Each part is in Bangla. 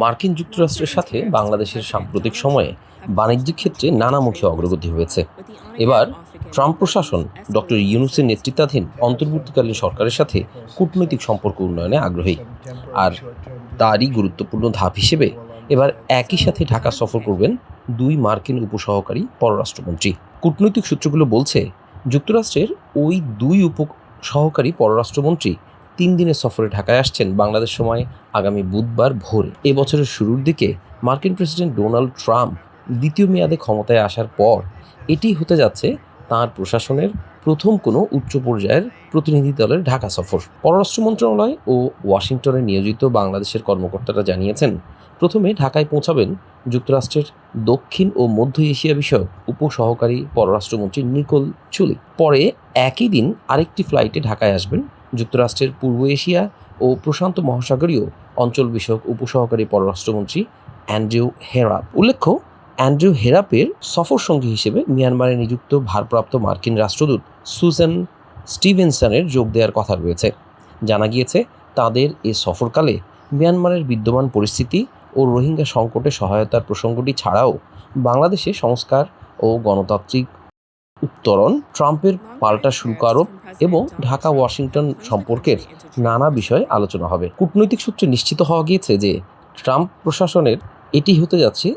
মার্কিন যুক্তরাষ্ট্রের সাথে বাংলাদেশের সাম্প্রতিক সময়ে বাণিজ্যিক ক্ষেত্রে নানামুখী অগ্রগতি হয়েছে। এবার ট্রাম্প প্রশাসন ডক্টর ইউনুসের নেতৃত্বাধীন অন্তর্বর্তীকালীন সরকারের সাথে কূটনৈতিক সম্পর্ক উন্নয়নে আগ্রহী। আর তারই গুরুত্বপূর্ণ ধাপ হিসেবে এবার একই সাথে ঢাকা সফর করবেন দুই মার্কিন উপসহকারী পররাষ্ট্রমন্ত্রী। কূটনৈতিক সূত্রগুলো বলছে, যুক্তরাষ্ট্রের ওই দুই উপ সহকারী পররাষ্ট্রমন্ত্রী তিন দিনের সফরে ঢাকায় আসছেন বাংলাদেশ সময় আগামী বুধবার ভোরে। এ বছরের শুরুর দিকে মার্কিন প্রেসিডেন্ট ডোনাল্ড ট্রাম্প দ্বিতীয় মেয়াদে ক্ষমতায় আসার পর এটি হতে যাচ্ছে তাঁর প্রশাসনের প্রথম কোনো উচ্চ পর্যায়ের প্রতিনিধি দলের ঢাকা সফর। পররাষ্ট্র মন্ত্রণালয় ও ওয়াশিংটনে নিয়োজিত বাংলাদেশের কর্মকর্তারা জানিয়েছেন, প্রথমে ঢাকায় পৌঁছাবেন যুক্তরাষ্ট্রের দক্ষিণ ও মধ্য এশিয়া বিষয়ক উপসহকারী পররাষ্ট্রমন্ত্রী নিকোল চুলি। পরে একই দিন আরেকটি ফ্লাইটে ঢাকায় আসবেন যুক্তরাষ্ট্রের পূর্ব এশিয়া ও প্রশান্ত মহাসাগরীয় অঞ্চল বিষয়ক উপসহকারী পররাষ্ট্রমন্ত্রী অ্যান্ড্রিউ হেরাপ। উল্লেখ্য, অ্যান্ড্রিউ হেরাপের সফর সঙ্গী হিসেবে মিয়ানমারে নিযুক্ত ভারপ্রাপ্ত মার্কিন রাষ্ট্রদূত সুজেন স্টিভেনসনের যোগ দেওয়ার কথা রয়েছে। জানা গিয়েছে, তাদের এ সফরকালে মিয়ানমারের বিদ্যমান পরিস্থিতি ও রোহিঙ্গা সংকটে সহায়তার প্রসঙ্গটি ছাড়াও বাংলাদেশে সংস্কার ও গণতান্ত্রিক উত্তরণ, ট্রাম্পের পাল্টা শুল্ক আরোপ এবং ঢাকা, ওয়াশিংটন সম্পর্কের নানা বিষয়ে আলোচনা হবে। কূটনৈতিক সূত্রে নিশ্চিত হওয়া গিয়েছে যে ট্রাম্প প্রশাসনের এটি হতে যাচ্ছে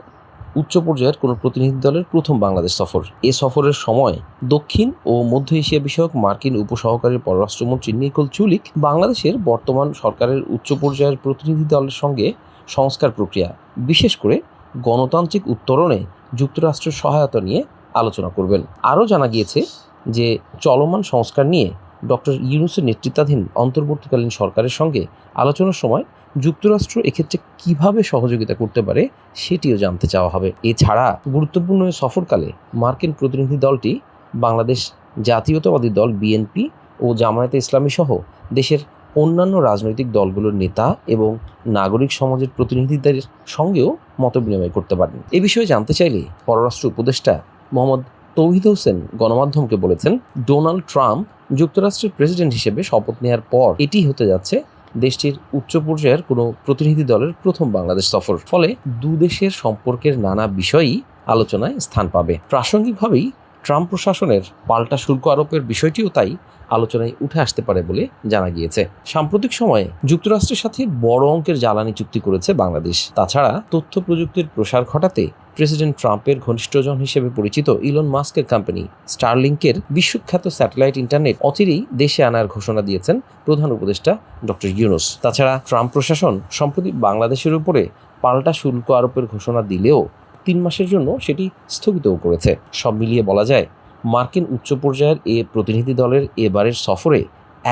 উচ্চ পর্যায়ের কোনো প্রতিনিধি দলের প্রথম বাংলাদেশ সফর। এ সফরের সময় দক্ষিণ ও মধ্য এশিয়া বিষয়ক মার্কিন উপসহকারী পররাষ্ট্রমন্ত্রী নিকোল চুলিক বাংলাদেশের বর্তমান সরকারের উচ্চ পর্যায়ের প্রতিনিধি দলের সঙ্গে সংস্কার প্রক্রিয়া, বিশেষ করে গণতান্ত্রিক উত্তরণে যুক্তরাষ্ট্রের সহায়তা নিয়ে আলোচনা করবেন। আরও জানা গিয়েছে যে চলমান সংস্কার নিয়ে ডক্টর ইউনুসের নেতৃত্বাধীন অন্তর্বর্তীকালীন সরকারের সঙ্গে আলোচনার সময় যুক্তরাষ্ট্র এক্ষেত্রে কীভাবে সহযোগিতা করতে পারে সেটিও জানতে চাওয়া হবে। এছাড়া গুরুত্বপূর্ণ সফরকালে মার্কিন প্রতিনিধি দলটি বাংলাদেশ জাতীয়তাবাদী দল বিএনপি ও জামায়াতে ইসলামী সহ দেশের অন্যান্য রাজনৈতিক দলগুলোর নেতা এবং নাগরিক সমাজের প্রতিনিধিদের সঙ্গেও মতবিনিময় করতে পারেন। এ বিষয়ে জানতে চাইলে পররাষ্ট্র উপদেষ্টা মোহাম্মদ তৌহিদ হোসেন গণমাধ্যমকে বলেছেন, ডোনাল্ড ট্রাম্প যুক্তরাষ্ট্রের প্রেসিডেন্ট হিসেবে শপথ নেওয়ার পর এটি হতে যাচ্ছে দেশটির উচ্চ পর্যায়ের কোনো প্রতিনিধি দলের প্রথম বাংলাদেশ সফর। ফলে দু দেশের সম্পর্কের নানা বিষয়ই আলোচনায় স্থান পাবে। প্রাসঙ্গিকভাবেই ট্রাম্প প্রশাসনের পাল্টা শুল্ক আরোপের বিষয়টিও তাই আলোচনায় উঠে আসতে পারে বলে জানা গিয়েছে। সাম্প্রতিক সময়ে যুক্তরাষ্ট্রের সাথে বড় অঙ্কের জ্বালানি চুক্তি করেছে বাংলাদেশ। তাছাড়া তথ্য প্রযুক্তির প্রসার ঘটাতে প্রেসিডেন্ট ট্রাম্পের ঘনিষ্ঠজন হিসেবে পরিচিত ইলন মাস্কের কোম্পানি স্টারলিংকের বিশ্বখ্যাত স্যাটেলাইট ইন্টারনেট অচিরেই দেশে আনার ঘোষণা দিয়েছেন প্রধান উপদেষ্টা ডক্টর ইউনুস। তাছাড়া ট্রাম্প প্রশাসন সম্প্রতি বাংলাদেশের উপরে পাল্টা শুল্ক আরোপের ঘোষণা দিলেও তিন মাসের জন্য সেটি স্থগিতও করেছে। সব মিলিয়ে বলা যায়, মার্কিন উচ্চ পর্যায়ের এ প্রতিনিধি দলের এবারের সফরে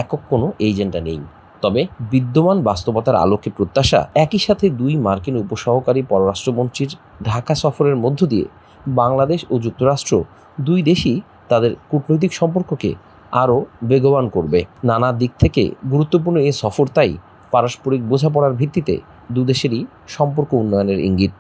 একক কোনো এজেন্ডা নেই। তবে বিদ্যমান বাস্তবতার আলোকে প্রত্যাশা একই সাথে দুই মার্কিন উপসহকারী পররাষ্ট্রমন্ত্রীর ঢাকা সফরের মধ্য দিয়ে বাংলাদেশ ও যুক্তরাষ্ট্র দুই দেশই তাদের কূটনৈতিক সম্পর্ককে আরও বেগবান করবে। নানা দিক থেকে গুরুত্বপূর্ণ এ সফর তাই পারস্পরিক বোঝাপড়ার ভিত্তিতে দুদেশেরই সম্পর্ক উন্নয়নের ইঙ্গিত।